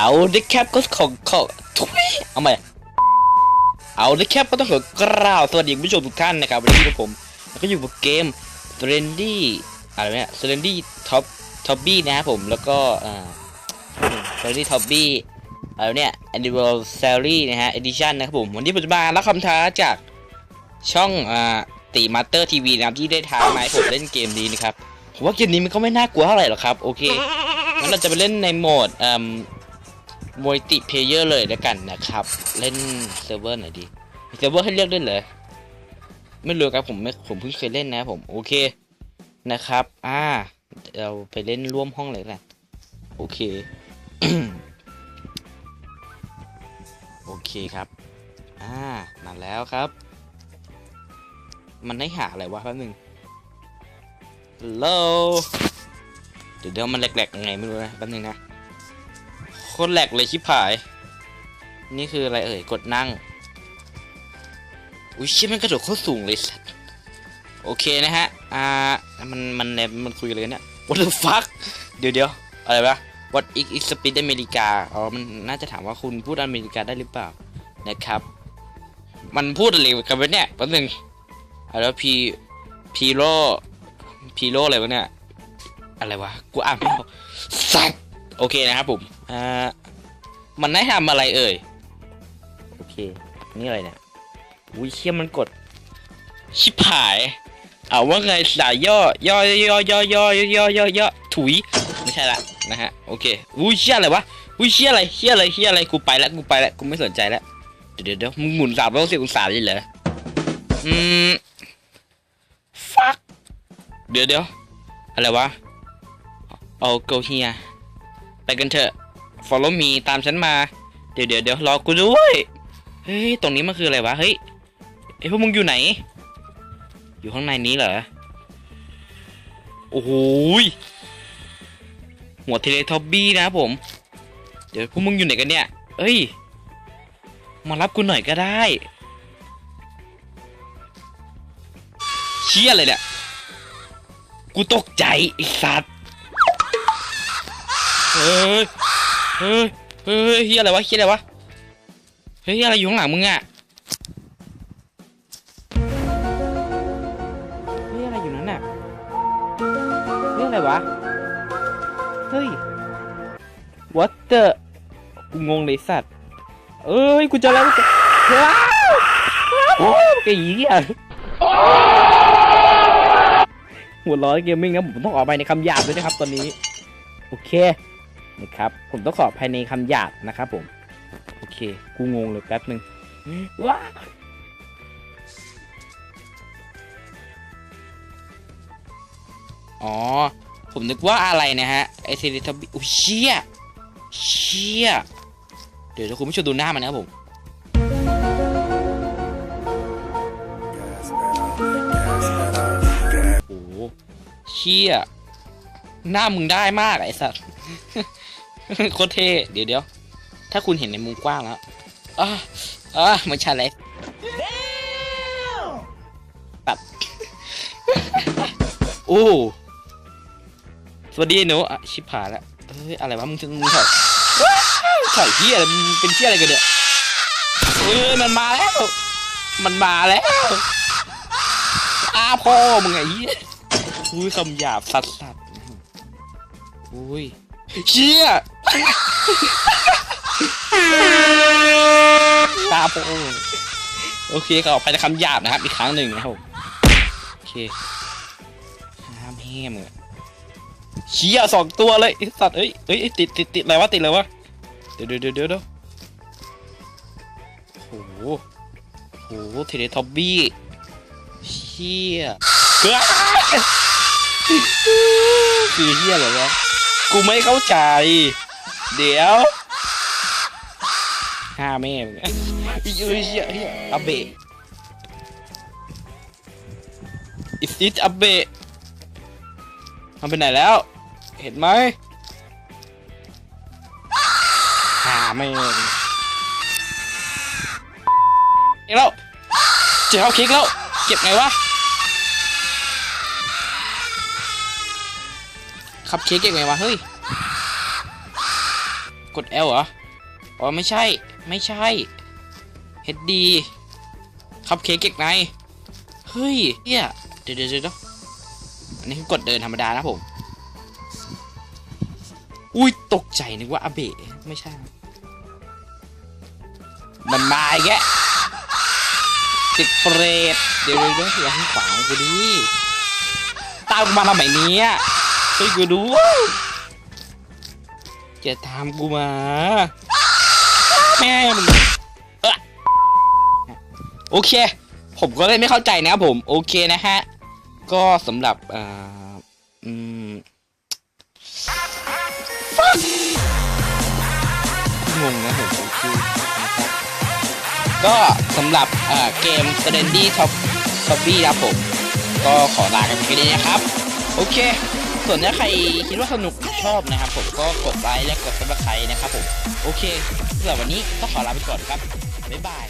เอาดิแคปก็ของของทุยเอาใหม่เอาดิแคปก็ต้องขอกล่าวสวัสดีคุณผู้ชมทุกท่านนะครับวันนี้กับผมแล้วก็อยู่กับเกม s l e n d y อะไรเนี่ย s l e n d y Top t o b b y นะครับผมแล้วก็อ่า s l e n d y t o b b y อะไรเนี่ย Anniversary นะฮะ Edition นะครับผมวันนี้ผมจะมารับคำท้าจากช่องอ่าตีมาสเตอร์ทีวีนะครับที่ได้ท้ามาให้ผมเล่นเกมนี้นะครับผมว่าเกมนี้มันก็ไม่น่ากลัวเท่าไหร่หรอกครับโอเคงั้นเราจะไปเล่นในโหมดอ่า มัลติเพเยอร์เลยแล้วกันนะครับ เล่นเซิร์ฟเวอร์ไหนดีมีเซิร์ฟเวอร์ให้เลือกด้วยเหรอไม่รู้ครับผมไม่ผมเพิ่งเคยเล่นนะผมโอเคนะครับ อ่า เราไปเล่นร่วมห้องเลยแหละโอเค โอเคครับ อ่า มาแล้วครับ มันให้หาอะไรวะแป๊บนึง Hello เดี๋ยวเดี๋ยวมันแหลกๆยังไงไม่รู้นะแป๊บนึงนะ ตรแหลกเลยชิบหาย นี่คืออะไรเอ่ย กดนั่ง อุ้ยชี่ยมันกระโดดโคตรสูงเลยสัตว์โอเคนะฮะ อ่า มัน มันเนี่ยมันคุยอะไรกันเนี่ย What the fuck เดี๋ยวเดี๋ยวอะไรวะ What is is speed อเมริกา อ๋อ มันน่าจะถามว่าคุณพูดอเมริกาได้หรือเปล่า นะครับ มันพูดอะไรกันวะเนี่ยแป๊บนึงอะไรวะพีพีโรพีโรอะไรวะเนี่ย อะไรวะ กูอ่านไม่ออกสัตว์ โอเคนะครับผมอ่ามันให้ทำอะไรเอ่ย โอเค นี่อะไรเนี่ย อุ้ยเชี่ยมันกด ชิบหาย เอาว่าไงสายย่อย่อย่อย่อย่อย่อย่อย่อถุย ไม่ใช่ละนะฮะ โอเค อุ้ยเชี่ยอะไรวะ อุ้ยเชี่ยอะไรเชี่ยอะไรเชี่ยอะไร กูไปแล้วกูไปแล้วกูไม่สนใจแล้ว เดี๋ยวเดี๋ยวมึงหมุนสามร้อยสิบองศาเลยเหรอ อืม ฟัก เดี๋ยวเดี๋ยวอะไรวะ เอาเกาเฮีย ไปกันเถอะ follow me ตามฉันมา เดี๋ยวเดี๋ยวเดี๋ยวรอกูด้วย เฮ้ย ตรงนี้มันคืออะไรวะ เฮ้ยไอพวกมึงอยู่ไหน อยู่ข้างในนี้เหรอ โอ้โหหัวเทเลทอบบี้นะผม เดี๋ยวพวกมึงอยู่ไหนกันเนี่ย เอ้ย มารับกูหน่อยก็ได้ เชี่ยอะไรเนี่ย กูตกใจไอ้สัตว์ เฮ้ยเฮ้ยเฮ้ยเฮียอะไรวะเฮียอะไรวะเฮ้ยอะไรอยู่ข้างหลังมึงอะเฮ้ยอะไรอยู่นั้นอะเฮ้ยอะไรวะเฮ้ย what the กูงงเลยสัตว์เอ้ยกูจะแล้วกูเข้โอ้ยไอ้เหี้ยหัวร้อยเกมมิ่งนะผมต้องออกไปในคำหยาบด้วยนะครับตอนนี้ โอเค นะครับผมต้องขอภายในคำหยาบนะครับผมโอเค กูงงเลยแป๊บหนึ่งว้าอ๋อ ผมนึกว่าอะไรนะฮะ ไอเซริทบิอุ้ยเชี่ยเชี่ยเดี๋ยวคุณผู้ชมดูหน้ามันนะครับผมโอ้โหเชี่ยหน้ามึงได้มากไอสัส โคตรเท่เดี๋ยวเดี๋ยวถ้าคุณเห็นในมุมกว้างแล้วอ่าอ่าม่ใช่เลยตัดโอ้สวัสดีหนูอะชิบหายแล้วเฮ้ยอะไรวะมึงมึงถอยถอยเฮียอะไรมึงเป็นเฮียอะไรกันเนี่ยเฮ้ยมันมาแล้ว มันมาแล้วอาพ่อมึงไงเฮียอุ้ยคำหยาบสัตว์สัตว์อุ้ยเชี่ย ตาโปโอเคขออภัยในคำหยาบนะครับ อีกครั้งหนึ่งนะครับผมโอเคห้ามแห้มเลยเชี่ยสองตัวเลยไอสัตว์เอ้ยเอ้ยติดติดติดอะไรวะติดอะไรวะเดี๋ยวเดี๋ยวเดี๋ยวเดี๋ยวเดี๋ยวโอ้โหโอ้โหเทเลทอบบี้เชี่ยเกือคือเฮี้ยอะไรวะกูไม่เข้าใจ เดี๋ยวห้าแม่มึงอีเอ้ยเฮียเฮียอาเบะ is it อาเบะมันไปไหนแล้ว เห็นไหมหาแม่งเก็บแล้วเจ้าคลิกแล้ว เก็บไงวะคับเค้กเก็บไงวะ เฮ้ย กด L เหรอ อ๋อ ไม่ใช่ ไม่ใช่ HD คัพเค้กเก็กในเฮ้ยเฮียเดี๋ยวเดี๋ยวเดี๋ยวอันนี้คือกดเดินธรรมดานะผม อุ้ยตกใจนึกว่าอาเบะไม่ใช่ มันมาอีกแกติดเปรตเดี๋ยวเดี๋ยวเดี๋ยวอย่าให้ขวางกูดิตามมาทำไมเนี้ยช่วยกูด้วย จะตามกูมา แม่มึงโอเค ผมก็เลยไม่เข้าใจนะครับผม โอเคนะฮะ ก็สำหรับอ่าอืมงงนะผมโอเคก็สำหรับเอ่อเกม s t a n d y Top t o p b y นะครับผม ก็ขอลากันไปแค่นี้นะครับ โอเค ส่วนถ้าใครคิดว่าสนุกชอบนะครับผมก็กดไลค์และกดซับสไครต์นะครับผม โอเคสำหรับวันนี้ต้องขอลาไปก่อนครับ บ๊ายบาย